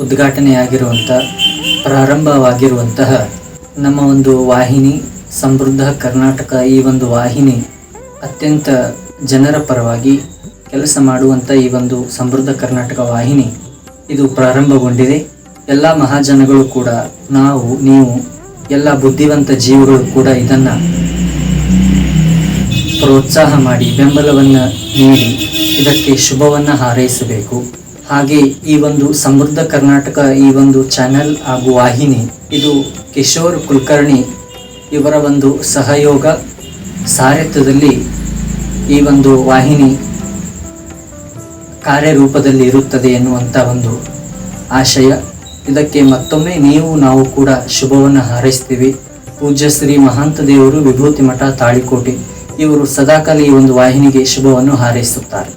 ಉದ್ಘಾಟನೆಯಾಗಿರುವಂಥ, ಪ್ರಾರಂಭವಾಗಿರುವಂತಹ ನಮ್ಮ ಒಂದು ವಾಹಿನಿ, ಸಮೃದ್ಧ ಕರ್ನಾಟಕ ಈ ಒಂದು ವಾಹಿನಿ ಅತ್ಯಂತ ಜನರ ಪರವಾಗಿ ಕೆಲಸ ಮಾಡುವಂಥ ಈ ಒಂದು ಸಮೃದ್ಧ ಕರ್ನಾಟಕ ವಾಹಿನಿ ಇದು ಪ್ರಾರಂಭಗೊಂಡಿದೆ. ಎಲ್ಲ ಮಹಾಜನಗಳು ಕೂಡ, ನಾವು, ನೀವು, ಎಲ್ಲ ಬುದ್ಧಿವಂತ ಜೀವಿಗಳು ಕೂಡ ಇದನ್ನು ಪ್ರೋತ್ಸಾಹ ಮಾಡಿ, ಬೆಂಬಲವನ್ನು ನೀಡಿ, ಇದಕ್ಕೆ ಶುಭವನ್ನು ಹಾರೈಸಬೇಕು. ಹಾಗೆ ಈ ಒಂದು ಸಮೃದ್ಧ ಕರ್ನಾಟಕ ಈ ಒಂದು ಚಾನೆಲ್ ಹಾಗೂ ವಾಹಿನಿ, ಇದು ಕಿಶೋರ್ ಕುಲಕರ್ಣಿ ಇವರ ಒಂದು ಸಹಯೋಗ ಸಾರಥ್ಯದಲ್ಲಿ ಈ ಒಂದು ವಾಹಿನಿ ಕಾರ್ಯರೂಪದಲ್ಲಿ ಇರುತ್ತದೆ ಎನ್ನುವಂಥ ಒಂದು ಆಶಯ. ಇದಕ್ಕೆ ಮತ್ತೊಮ್ಮೆ ನೀವು, ನಾವು ಕೂಡ ಶುಭವನ್ನು ಹಾರೈಸ್ತೀವಿ. ಪೂಜ್ಯ ಶ್ರೀ ಮಹಾಂತ ದೇವರು ವಿಭೂತಿ ಮಠ ತಾಳಿಕೋಟೆ ಇವರು ಸದಾಕಾಲ ಈ ಒಂದು ವಾಹಿನಿಗೆ ಶುಭವನ್ನು ಹಾರೈಸುತ್ತಾರೆ.